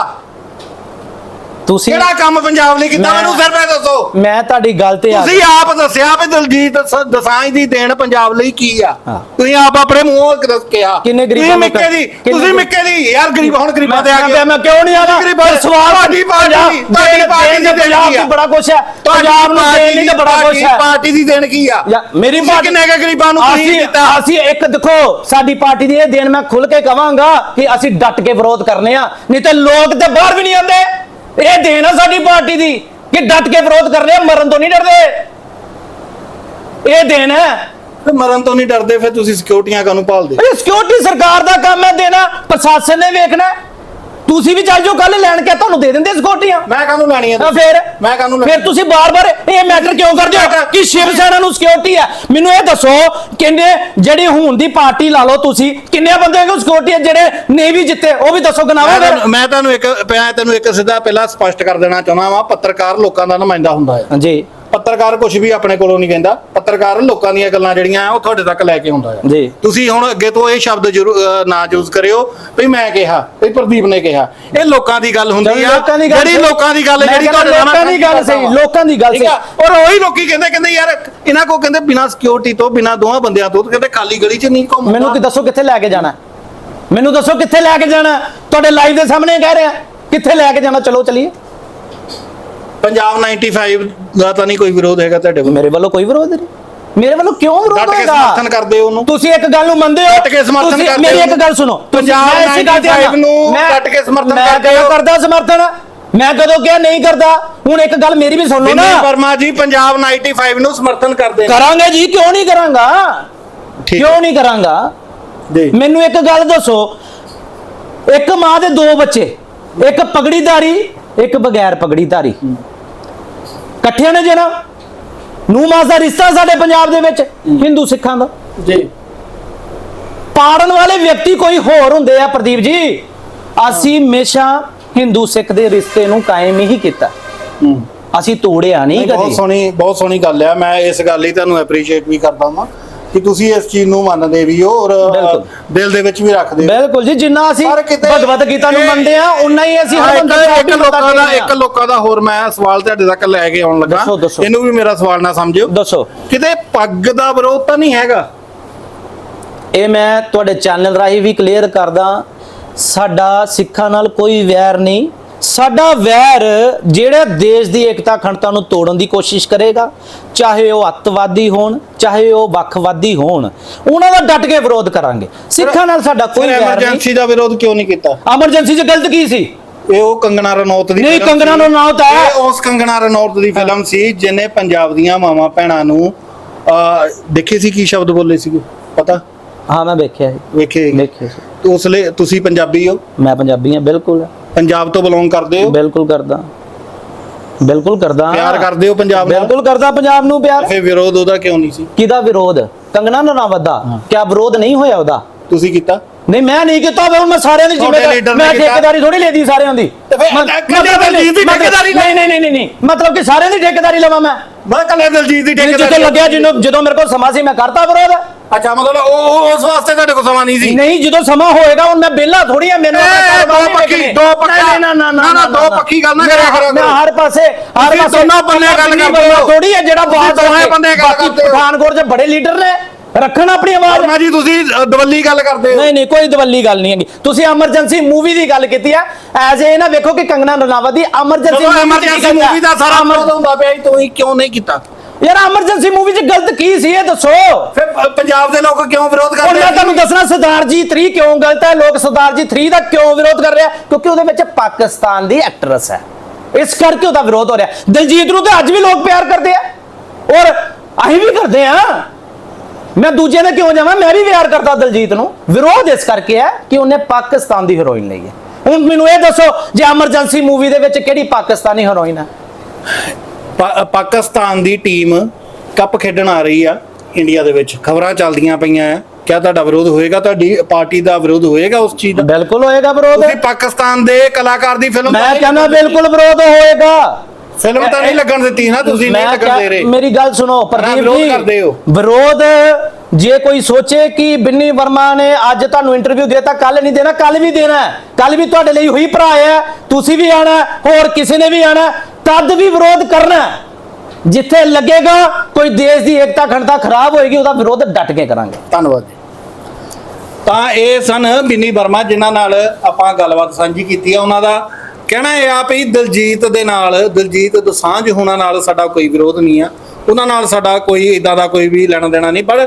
ਤੁਸੀਂ ਕਿਹੜਾ ਕੰਮ ਪੰਜਾਬ ਲਈ ਕੀਤਾ? ਮੈਨੂੰ ਸਿਰਫ ਇਹ ਦੱਸੋ। ਮੈਂ ਤੁਹਾਡੀ ਗੱਲ ਤੇ ਆ ਤੁਸੀਂ ਆਪ ਦੱਸਿਆ ਵੀ ਦਲਜੀਤ ਦਸਾਂਝ ਦੀ ਦੇਣ ਪੰਜਾਬ ਲਈ ਕੀ ਆ। ਤੁਸੀਂ ਆਪ ਆਪਣੇ ਮੂੰਹੋਂ ਦੱਸ ਕਿਹਾ। ਕਿੰਨੇ ਗਰੀਬਾਂ ਤੁਸੀਂ ਨੂੰ ਮਿੱਕੇ ਦੀ ਤੁਸੀਂ ਮਿੱਕੇ ਦੀ ਯਾਰ ਗਰੀਬ ਹੁਣ ਗਰੀਬਾਂ ਤੇ ਆ ਗਏ। ਮੈਂ ਕਿਉਂ ਨਹੀਂ ਆਣਾ ਗਰੀਬਾਂ ਪਰ ਸਵਾਲ ਤੁਹਾਡੀ ਪਾਰਟੀ ਤੁਹਾਡੀ ਪਾਰਟੀ ਦੀ ਪੰਜਾਬ ਦੀ ਬੜਾ ਕੁਛ ਹੈ। ਪੰਜਾਬ ਨੂੰ ਦੇਣ ਨਹੀਂ ਤਾਂ ਬੜਾ ਕੁਛ ਹੈ। ਪਾਰਟੀ ਦੀ ਦੇਣ ਕੀ ਆ? ਮੇਰੀ ਪਾਰਟੀ ਕਿੰਨੇ ਕੁ ਗਰੀਬਾਂ ਨੂੰ ਅਸੀਂ ਦਿੱਤਾ ਅਸੀਂ ਇੱਕ ਦੇਖੋ ਸਾਡੀ ਪਾਰਟੀ ਦੀ ਇਹ ਦੇਣ ਮੈਂ ਖੁੱਲ ਕੇ ਕਵਾਂਗਾ ਕਿ ਅਸੀਂ ਡਟ ਕੇ ਵਿਰੋਧ ਕਰਨੇ ਆ। ਨਹੀਂ ਤੇ ਲੋਕ ਤੇ ਬਾਹਰ ਵੀ ਨਹੀਂ ਆਉਂਦੇ। ਇਹ ਦੇਣ ਆ ਸਾਡੀ ਪਾਰਟੀ ਦੀ ਕਿ ਡਟ ਕੇ ਵਿਰੋਧ ਕਰ ਰਹੇ ਮਰਨ ਤੋਂ ਨਹੀਂ ਡਰਦੇ। ਇਹ ਦੇਣ ਹੈ ਤੇ ਮਰਨ ਤੋਂ ਨਹੀਂ ਡਰਦੇ ਫਿਰ ਤੁਸੀਂ ਸਿਕਿਉਰਟੀਆਂ ਕਾਨੂੰ ਭਾਲਦੇ? ਇਹ ਸਿਕਿਉਰਿਟੀ ਸਰਕਾਰ ਦਾ ਕੰਮ ਹੈ ਦੇਣਾ ਪ੍ਰਸ਼ਾਸਨ ਨੇ ਵੇਖਣਾ। ਤੁਸੀਂ ਵੀ ਚੱਲ ਜਾਓ ਕੱਲ ਲੈਣ ਕੇ ਤੁਹਾਨੂੰ ਦੇ ਦਿੰਦੇ ਸਿਕਿਉਰਟੀਆਂ ਮੈਂ ਕਾਨੂੰ ਲੈਣੀ ਹੈ ਤਾਂ ਫਿਰ ਮੈਂ ਕਾਨੂੰ ਫਿਰ ਤੁਸੀਂ ਬਾਰ-ਬਾਰ ਇਹ ਮੈਟਰ ਕਿਉਂ ਕਰਦੇ ਹੋ? ਕਿ ਸ਼ਿਵ ਸੈਨਾ ਨੂੰ ਸਿਕਿਉਰਿਟੀ ਹੈ। ਮੈਨੂੰ ਇਹ ਦੱਸੋ ਕਿੰਨੇ ਜਿਹੜੀ ਹੁਣ ਦੀ ਪਾਰਟੀ ਲਾ ਲਓ ਤੁਸੀਂ ਕਿੰਨੇ ਬੰਦੇ ਨੂੰ ਸਿਕਿਉਰਿਟੀ ਜਿਹੜੇ ਨਹੀਂ ਵੀ ਜਿੱਤੇ ਉਹ ਵੀ ਦੱਸੋ ਤੁਹਾਨੂੰ- ਮੈਂ ਤੁਹਾਨੂੰ ਇੱਕ ਮੈਂ ਤੈਨੂੰ ਇੱਕ ਸਿੱਧਾ ਪਹਿਲਾਂ ਸਪਸ਼ਟ ਕਰ ਦੇਣਾ ਚਾਹੁੰਦਾ ਵਾਂ ਪੱਤਰਕਾਰ ਲੋਕਾਂ ਦਾ ਨੁਮਾਇੰਦਾ ਹੁੰਦਾ ਹੈ। ਜੀ ਪੱਤਰਕਾਰ ਕੁਝ ਵੀ ਆਪਣੇ ਕੋਲੋਂ ਨਹੀਂ ਕਹਿੰਦਾ। ਪੱਤਰਕਾਰ ਲੋਕਾਂ ਦੀਆਂ ਗੱਲਾਂ ਜਿਹੜੀਆਂ ਆ ਉਹ ਤੁਹਾਡੇ ਤੱਕ ਲੈ ਕੇ ਆਉਂਦਾ ਹੈ ਜੀ। ਤੁਸੀਂ ਹੁਣ ਅੱਗੇ ਤੋਂ ਇਹ ਸ਼ਬਦ ਜ਼ਰੂਰ ਨਾ ਯੂਜ਼ ਕਰਿਓ। ਵੀ ਮੈਂ ਕਿਹਾ ਵੀ ਪ੍ਰਦੀਪ ਨੇ ਕਿਹਾ। ਇਹ ਲੋਕਾਂ ਦੀ ਗੱਲ ਹੁੰਦੀ ਆ। ਲੋਕਾਂ ਦੀ ਗੱਲ ਜਿਹੜੀ। ਲੋਕਾਂ ਦੀ ਗੱਲ ਮੈਂ ਜਿਹੜੀ ਕਹਿੰਦਾ ਤੁਹਾਡੇ ਨਾਲ ਲੋਕਾਂ ਦੀ ਗੱਲ ਸਹੀ, ਲੋਕਾਂ ਦੀ ਗੱਲ ਠੀਕ ਆ? ਸਹੀ। ਔਰ ਉਹੀ ਲੋਕੀ ਕਹਿੰਦੇ ਕਹਿੰਦੇ ਯਾਰ ਇਹਨਾਂ ਕੋ ਕਹਿੰਦੇ ਬਿਨਾਂ ਸਿਕਿਉਰਿਟੀ ਤੋਂ ਬਿਨਾਂ ਦੋਹਾਂ ਬੰਦਿਆਂ ਤੋਂ ਕਹਿੰਦੇ ਖਾਲੀ ਗਲੀ 'ਚ ਨਹੀਂ ਘੁੰਮਦਾ। ਮੈਨੂੰ ਕੀ ਦੱਸੋ ਕਿੱਥੇ ਲੈ ਕੇ ਜਾਣਾ? ਮੈਨੂੰ ਦੱਸੋ ਕਿੱਥੇ ਲੈ ਕੇ ਜਾਣਾ? ਤੁਹਾਡੇ ਲਾਈਵ ਦੇ ਸਾਹਮਣੇ ਕਹਿ ਰਿਹਾ। ਕਿੱਥੇ ਲੈ ਕੇ ਜਾਣਾ? ਚਲੋ ਚਲੀਏ। ਪੰਜਾਬ 95 ਦਾ ਤਾਂ ਨਹੀਂ ਕੋਈ ਵਿਰੋਧ ਹੈਗਾ ਤੁਹਾਡੇ ਵੱਲ? ਮੇਰੇ ਵੱਲੋਂ ਕੋਈ ਵਿਰੋਧ ਨਹੀਂ। ਮੇਰੇ ਵੱਲੋਂ ਕਿਉਂ ਵਿਰੋਧ ਡਟ ਕੇ ਹੋਏਗਾ? ਸਮਰਥਨ ਕਰਦੇ ਹੋ ਉਹਨੂੰ। ਤੁਸੀਂ ਇੱਕ ਗੱਲ ਨੂੰ ਮੰਨਦੇ ਹੋ? ਡਟ ਕੇ ਸਮਰਥਨ ਤੁਸੀਂ- ਕਰਦੇ ਮੇਰੀ ਹੋ। ਇੱਕ ਗੱਲ ਸੁਣੋ। ਤੁਸੀਂ- ਪੰਜਾਬ ਮੈਂ ਇਸੇ ਗੱਲ ਤੇ 95 ਆਉਣਾ। ਨੂੰ ਮੈਂ- ਡਟ ਕੇ ਸਮਰਥਨ ਮੈਂ ਕਰਦੇ ਕਦੋਂ ਹੋ। ਕਰਦਾ ਸਮਰਥਨ। ਮੈਂ ਕਦੋਂ ਕਿਹਾ ਨਹੀਂ ਕਰਦਾ? ਹੁਣ ਇੱਕ ਗੱਲ ਮੇਰੀ ਵੀ ਸੁਣ ਲਓ ਨਾ। ਵਰਮਾ ਜੀ ਪੰਜਾਬ 95 ਨੂੰ ਸਮਰਥਨ ਕਰਦੇ ਨੇ। ਕਰਾਂਗੇ ਜੀ ਕਿਉਂ ਨਹੀਂ ਕਰਾਂਗਾ? ਠੀਕ ਕਿਉਂ ਨਹੀਂ ਕਰਾਂਗਾ? ਜੀ। ਮੈਨੂੰ ਇੱਕ ਗੱਲ ਦੱਸੋ। ਇੱਕ ਮਾਂ ਦੇ ਦੋ ਬੱਚੇ। ਇੱਕ ਪਗੜੀਧਾਰੀ ਇੱਕ ਬਗੈਰ ਪਗੜੀਧਾਰੀ ਇਕੱਠਿਆਂ ਨੇ ਜਨਮ ਨੂੰ? ਮਾਸ ਦਾ ਰਿਸ਼ਤਾ ਸਾਡੇ ਪੰਜਾਬ ਦੇ ਵਿੱਚ ਹਿੰਦੂ ਸਿੱਖਾਂ ਦਾ। ਜੀ। ਪਾੜਨ ਵਾਲੇ ਵਿਅਕਤੀ ਕੋਈ ਹੋਰ ਹੁੰਦੇ ਆ ਪ੍ਰਦੀਪ ਜੀ। ਅਸੀਂ ਹਮੇਸ਼ਾ ਹਿੰਦੂ ਸਿੱਖ ਦੇ ਰਿਸ਼ਤੇ ਨੂੰ ਕਾਇਮ ਹੀ ਕੀਤਾ। ਅਸੀਂ ਤੋੜਿਆ ਨਹੀਂ ਬਹੁਤ ਸੋਹਣੀ ਬਹੁਤ ਸੋਹਣੀ ਗੱਲ ਹੈ ਮੈਂ ਇਸ ਗੱਲ ਲਈ ਤੁਹਾਨੂੰ ਐਪਰੀਸ਼ੀਏਟ ਵੀ ਕਰਦਾ ਹਾਂ ਕਿ ਤੁਸੀਂ ਇਸ ਚੀਜ਼ ਨੂੰ ਮੰਨਦੇ ਵੀ ਹੋ ਔਰ। ਦਿਲ ਦੇ ਵਿੱਚ ਵੀ ਰੱਖਦੇ ਹੋ ਬਿਲਕੁਲ ਜੀ ਜਿੰਨਾ ਅਸੀਂ ਭਗਵਦ ਗੀਤਾ ਨੂੰ ਮੰਨਦੇ ਆ ਉਨਾ ਹੀ ਅਸੀਂ ਹਾਂ, ਇੱਕ ਲੋਕਾਂ ਦਾ ਇੱਕ। ਲੋਕਾਂ ਦਾ ਹੋਰ ਮੈਂ ਸਵਾਲ ਤੁਹਾਡੇ ਤੱਕ ਲੈ ਕੇ ਆਉਣ ਲੱਗਾ। ਇਹਨੂੰ ਵੀ ਮੇਰਾ ਸਵਾਲ ਨਾ ਸਮਝਿਓ ਦੱਸੋ ਕਿਤੇ ਪੱਗ ਦਾ ਵਿਰੋਧ ਤਾਂ ਨਹੀਂ ਹੈਗਾ ਇਹ ਮੈਂ ਤੁਹਾਡੇ ਚੈਨਲ ਰਾਹੀਂ ਵੀ ਕਲੀਅਰ ਕਰਦਾ ਸਾਡਾ ਸਿੱਖਾਂ ਨਾਲ ਕੋਈ ਵੈਰ ਨਹੀਂ ਸਾਡਾ ਵੈਰ ਜਿਹੜਾ ਦੇਸ਼ ਦੀ ਏਕਤਾ ਅਖੰਡਤਾ ਨੂੰ ਤੋੜਨ ਦੀ ਕੋਸ਼ਿਸ਼ ਕਰੇਗਾ ਚਾਹੇ ਉਹ ਅੱਤਵਾਦੀ ਹੋਣ ਚਾਹੇ ਉਹ ਵੱਖਵਾਦੀ ਹੋਣ ਉਹਨਾਂ ਦਾ ਡਟ ਕੇ ਵਿਰੋਧ ਕਰਾਂਗੇ। ਸਿੱਖਾਂ ਨਾਲ ਸਾਡਾ ਕੋਈ ਵੈਰ ਨਹੀਂ। ਐਮਰਜੈਂਸੀ ਦਾ ਵਿਰੋਧ ਕਿਉਂ ਨਹੀਂ ਕੀਤਾ? ਐਮਰਜੈਂਸੀ 'ਚ ਗਲਤ ਕੀ ਸੀ? ਇਹ ਉਹ ਕੰਗਣਾ ਰਣੌਤ ਦੀ ਨਹੀਂ, ਸੀ। ਰਣੌਤ ਹੈ। ਇਹ ਉਸ ਕੰਗਣਾ ਰਣੌਤ ਦੀ ਫਿਲਮ ਸੀ ਜਿਹਨੇ ਪੰਜਾਬ ਦੀਆਂ ਮਾਵਾਂ ਭੈਣਾਂ ਨੂੰ ਆ ਦੇਖੇ ਸੀ ਕੀ ਸ਼ਬਦ ਬੋਲੇ ਸੀਗੇ? ਪਤਾ? ਹਾਂ ਮੈਂ ਵੇਖਿਆ ਸੀ। ਵੇਖੇ ਤੇ ਉਸ ਲਈ ਤੁਸੀਂ ਪੰਜਾਬੀ ਹੋ? ਮੈਂ ਪੰਜਾਬੀ ਹਾਂ ਬਿਲਕੁਲ। ਪੰਜਾਬ ਤੋਂ ਬਿਲੋਂਗ ਕਰਦੇ ਹੋ? ਬਿਲਕੁਲ ਕਰਦਾ। ਬਿਲਕੁਲ ਕਰਦਾ। ਪਿਆਰ ਕਰਦੇ ਹੋ ਪੰਜਾਬ ਨਾਲ? ਬਿਲਕੁਲ ਕਰਦਾ ਪੰਜਾਬ ਨੂੰ ਪਿਆਰ। ਫਿਰ ਵਿਰੋਧ ਉਹਦਾ ਕਿਉਂ ਨਹੀਂ ਸੀ? ਕਿਹਦਾ ਵਿਰੋਧ? ਕੰਗਣਾ ਰਣਾਵਤ ਦਾ ਕਿਆ ਵਿਰੋਧ ਨਹੀਂ ਹੋਇਆ ਉਹਦਾ? ਤੁਸੀਂ ਕੀਤਾ? ਨਹੀਂ ਮੈਂ ਨਹੀਂ ਕੀਤਾ ਵੇ ਮੈਂ ਸਾਰਿਆਂ ਦੀ ਜ਼ਿੰਮੇਵਾਰੀ ਨੇ ਮੈਂ। ਠੇਕੇਦਾਰੀ ਥੋੜੀ ਲੈਦੀ ਸਾਰਿਆਂ ਦੀ। ਨਹੀਂ ਨਹੀਂ ਨਹੀਂ ਨਹੀਂ ਮਤਲਬ ਕਿ ਸਾਰਿਆਂ ਦੀ ਠੇਕੇਦਾਰੀ ਲਵਾਂ ਮੈਂ। ਮੈਂ ਕੱਲੇ ਦਲਜੀਤ ਦੀ ਠੇਕੇਦਾਰੀ ਲੱਗਿਆ ਜਿਹਨੂੰ ਜਦੋਂ ਮੇਰੇ ਕੋਲ ਸਮਾਂ ਸੀ ਮੈਂ ਕਰਤਾ ਵਿਰੋਧ। ਅੱਛਾ ਮਤਲਬ ਉਹ ਉਸ ਵਾਸਤੇ ਤੁਹਾਡੇ ਕੋਲ ਸਮਾਂ ਨਹੀਂ ਸੀ ਨਹੀਂ ਜਦੋਂ ਸਮਾਂ ਹੋਏਗਾ ਹੁਣ ਮੈਂ ਬੇਲਾ ਥੋੜੀ ਆ ਮੈਨੂੰ ਆਪਣਾ ਕਾਰੋਬਾਰ ਦੋ ਨਹੀਂ ਪੱਖੀ-। ਦੋ ਪੱਖਾ- ਨਹੀਂ, ਨਾ ਨਾ ਨਾ, ਨਾ, ਦੋ ਪੱਖੀ ਗੱਲ ਨਾ ਕਰਿਆ ਕਰੋ। ਮੈਂ ਹਰ ਪਾਸੇ ਹਰ ਤੁਸੀਂ ਪਾਸੇ ਦੋਨਾਂ ਬੰਦੇ ਗੱਲ ਕਰਦੇ ਹੋ। ਥੋੜੀ ਹੈ ਜਿਹੜਾ ਤੁਸੀਂ ਬਾਤ ਦੋਵੇਂ ਬੰਦੇ ਗੱਲ ਕਰਦੇ ਹੋ। ਪਠਾਨਕੋਟ 'ਚ ਬੜੇ ਲੀਡਰ ਨੇ ਰੱਖਣ ਆਪਣੀ ਆਵਾਜ਼ ਵਰਮਾ ਜੀ ਤੁਸੀਂ ਅ, ਦਵੱਲੀ ਗੱਲ ਕਰਦੇ ਹੋ ਨਹੀਂ ਨਹੀਂ ਕੋਈ ਦਵੱਲੀ ਗੱਲ ਨਹੀਂ ਹੈਗੀ ਤੁਸੀਂ ਐਮਰਜੈਂਸੀ ਮੂਵੀ ਦੀ ਗੱਲ ਕੀਤੀ ਹੈ ਐਜ਼ ਇਹ ਨਾ ਵੇਖੋ ਕਿ ਕੰਗਨਾ ਰਣਾਵਤ ਦੀ ਐਮਰਜੈਂਸੀ ਜਦੋਂ ਐਮਰਜੈਂਸੀ ਮੂਵੀ ਦਾ ਸਾਰਾ ਵਿਰੋਧ ਹੁੰਦਾ ਪਿਆ ਸੀ ਤੁਸੀਂ ਕਿਉਂ ਨਹੀਂ ਕੀਤਾ ਯਾਰ ਐਮਰਜੈਂਸੀ ਮੂਵੀ 'ਚ ਗਲਤ ਕੀ ਸੀ ਇਹ ਦੱਸੋ? ਫਿਰ ਪ- ਪੰਜਾਬ ਦੇ ਲੋਕ ਕਿਉਂ ਵਿਰੋਧ ਹੁਣ ਕਰਦੇ ਮੈਂ? ਤੁਹਾਨੂੰ ਦੱਸਣਾ ਸਰਦਾਰ ਜੀ 3 ਕਿਉਂ ਗਲਤ ਹੈ? ਲੋਕ ਸਰਦਾਰ ਜੀ 3 ਦਾ ਕਿਉਂ ਵਿਰੋਧ ਕਰ ਰਿਹਾ? ਕਿਉਂਕਿ ਉਹਦੇ ਵਿੱਚ ਪਾਕਿਸਤਾਨ ਦੀ ਐਕਟਰੈਸ ਹੈ। ਇਸ ਕਰਕੇ ਉਹਦਾ ਵਿਰੋਧ ਹੋ ਰਿਹਾ। ਦਿਲਜੀਤ ਨੂੰ ਤਾਂ ਅੱਜ ਵੀ ਲੋਕ ਪਿਆਰ ਕਰਦੇ ਆ। ਔਰ ਅਸੀਂ ਵੀ ਕਰਦੇ ਆ। ਮੈਂ ਦੂਜੇ ਨੇ ਕਿਉਂ ਜਾਵਾਂ? ਮੈਂ ਵੀ ਪਿਆਰ ਕਰਦਾ ਦਿਲਜੀਤ ਨੂੰ। ਵਿਰੋਧ ਇਸ ਕਰਕੇ ਹੈ ਕਿ ਉਹਨੇ ਪਾਕਿਸਤਾਨ ਦੀ ਹੀਰੋਇਨ ਲਈ ਹੈ। ਹੁਣ ਮੈਨੂੰ ਇਹ ਦੱਸੋ ਜੇ ਐਮਰਜੈਂਸੀ ਮੂਵੀ ਦੇ ਵਿੱਚ ਕਿਹੜੀ ਪਾਕਿਸਤਾਨੀ ਹੀਰੋਇਨ ਹੈ? ਪਾਕਿਸਤਾਨ ਦੀ ਟੀਮ ਕੱਪ ਖੇਡਣ ਆ ਰਹੀ ਆ ਇੰਡੀਆ ਦੇ ਵਿੱਚ। ਖਬਰਾਂ ਚੱਲਦੀਆਂ ਪਈਆਂ ਆ। ਕਿਆ ਤੁਹਾਡਾ ਵਿਰੋਧ ਹੋਏਗਾ? ਤੁਹਾਡੀ ਪਾਰਟੀ ਦਾ ਵਿਰੋਧ ਹੋਏਗਾ ਉਸ ਚੀਜ਼ ਦਾ? ਬਿਲਕੁਲ ਹੋਏਗਾ ਵਿਰੋਧ। ਤੁਸੀਂ ਪਾਕਿਸਤਾਨ ਦੇ ਕਲਾਕਾਰ ਦੀ ਫਿਲਮ ਮੈਂ ਕਹਿੰਦਾ ਬਿਲਕੁਲ ਵਿਰੋਧ ਹੋਏਗਾ। ਫਿਲਮ ਤਾਂ ਨਹੀਂ ਲੱਗਣ ਦਿੱਤੀ ਨਾ ਤੁਸੀਂ ਨਹੀਂ ਲੱਗਣ ਦੇ ਰਹੇ। ਮੇਰੀ ਗੱਲ ਸੁਣੋ ਪ੍ਰਦੀਪ ਜੀ। ਵਿਰੋਧ ਜੇ ਕੋਈ ਸੋਚੇ ਕਿ ਬਿੰਨੀ ਵਰਮਾ ਨੇ ਅੱਜ ਤੁਹਾਨੂੰ ਇੰਟਰਵਿਊ ਦੇਤਾ ਕੱਲ ਨਹੀਂ ਦੇਣਾ ਕੱਲ ਵੀ ਦੇਣਾ। ਕੱਲ ਵੀ ਤੁਹਾਡੇ ਲਈ ਹੋਈ ਭਰਾ ਹੈ। ਤੁਸੀਂ ਵੀ ਆਣਾ ਹੋਰ ਕਿਸੇ ਨੇ ਵੀ ਆਣਾ। ਤਦ ਵੀ ਵਿਰੋਧ ਕਰਨਾ। ਜਿੱਥੇ ਲੱਗੇਗਾ ਕੋਈ ਦੇਸ਼ ਦੀ ਏਕਤਾ ਅਖੰਡਤਾ ਖਰਾਬ ਹੋਏਗੀ ਉਹਦਾ ਵਿਰੋਧ ਡਟ ਕੇ ਕਰਾਂਗੇ। ਧੰਨਵਾਦ ਤਾਂ ਇਹ ਸਨ ਬਿੰਨੀ ਵਰਮਾ ਜਿਨ੍ਹਾਂ ਨਾਲ ਆਪਾਂ ਗੱਲਬਾਤ ਸਾਂਝੀ ਕੀਤੀ ਆ। ਉਹਨਾਂ ਦਾ ਕਹਿਣਾ ਇਹ ਆ ਵੀ ਦਿਲਜੀਤ ਦੇ ਨਾਲ ਦਿਲਜੀਤ ਦੋਸਾਂਝ ਹੋਣਾ ਨਾਲ ਸਾਡਾ ਕੋਈ ਵਿਰੋਧ ਨਹੀਂ ਆ। ਉਹਨਾਂ ਨਾਲ ਸਾਡਾ ਕੋਈ ਇਦਾਂ ਦਾ ਕੋਈ ਵੀ ਲੈਣਾ ਦੇਣਾ ਨਹੀਂ। ਪਰ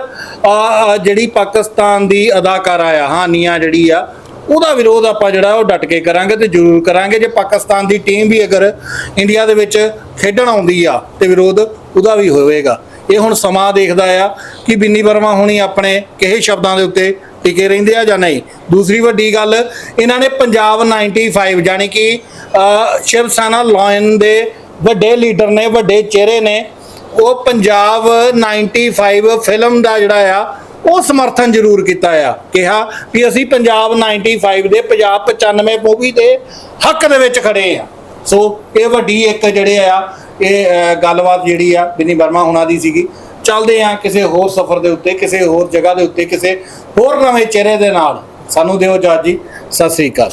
ਜਿਹੜੀ ਪਾਕਿਸਤਾਨ ਦੀ ਅਦਾਕਾਰਾ ਆ ਹਾਨੀਆਂ ਜਿਹੜੀ ਆ ਉਹਦਾ ਵਿਰੋਧ ਆਪਾਂ ਜਿਹੜਾ ਉਹ ਡਟ ਕੇ ਕਰਾਂਗੇ ਤੇ ਜ਼ਰੂਰ ਕਰਾਂਗੇ। ਜੇ ਪਾਕਿਸਤਾਨ ਦੀ ਟੀਮ ਵੀ ਅਗਰ ਇੰਡੀਆ ਦੇ ਵਿੱਚ ਖੇਡਣ ਆਉਂਦੀ ਆ ਤੇ ਵਿਰੋਧ ਉਹਦਾ ਵੀ ਹੋਵੇਗਾ। ਇਹ ਹੁਣ ਸਮਾਂ ਦੇਖਦਾ ਆ ਕਿ ਬਿੰਨੀ ਵਰਮਾ ਹੁਣੀ ਆਪਣੇ ਕਿਹੇ ਸ਼ਬਦਾਂ ਦੇ ਉੱਤੇ ਟਿਕੇ ਰਹਿੰਦੇ ਆ ਜਾਂ ਨਹੀਂ। ਦੂਸਰੀ ਵੱਡੀ ਗੱਲ, ਇਹਨਾਂ ਨੇ ਪੰਜਾਬ 95 ਜਾਨੀ ਕਿ ਸ਼ਿਵ ਸੈਨਾ ਲਾਇਨ ਦੇ ਵੱਡੇ ਲੀਡਰ ਨੇ, ਵੱਡੇ ਚਿਹਰੇ ਨੇ, ਉਹ ਪੰਜਾਬ 95 ਫਿਲਮ ਦਾ ਜਿਹੜਾ ਆ ਉਹ ਸਮਰਥਨ ਜ਼ਰੂਰ ਕੀਤਾ ਆ, ਕਿਹਾ ਵੀ ਅਸੀਂ ਪੰਜਾਬ 95 ਦੇ ਪੰਜਾਬ 95 ਮੂਵੀ ਦੇ ਹੱਕ ਦੇ ਵਿੱਚ ਖੜੇ ਆ। ਸੋ ਇਹ ਵੱਡੀ ਇੱਕ ਜਿਹੜੇ ਆ, ਇਹ ਗੱਲਬਾਤ ਜਿਹੜੀ ਆ ਬਿਨੀ ਵਰਮਾ ਹੁਣਾਂ ਦੀ ਸੀਗੀ। ਚੱਲਦੇ ਆ ਕਿਸੇ ਹੋਰ ਸਫ਼ਰ ਦੇ ਉੱਤੇ, ਕਿਸੇ ਹੋਰ ਜਗ੍ਹਾ ਦੇ ਉੱਤੇ, ਕਿਸੇ ਹੋਰ ਨਵੇਂ ਚਿਹਰੇ ਦੇ ਨਾਲ। ਸਾਨੂੰ ਦਿਓ ਜਾਜੀ ਸਤਿ ਸ੍ਰੀ ਅਕਾਲ।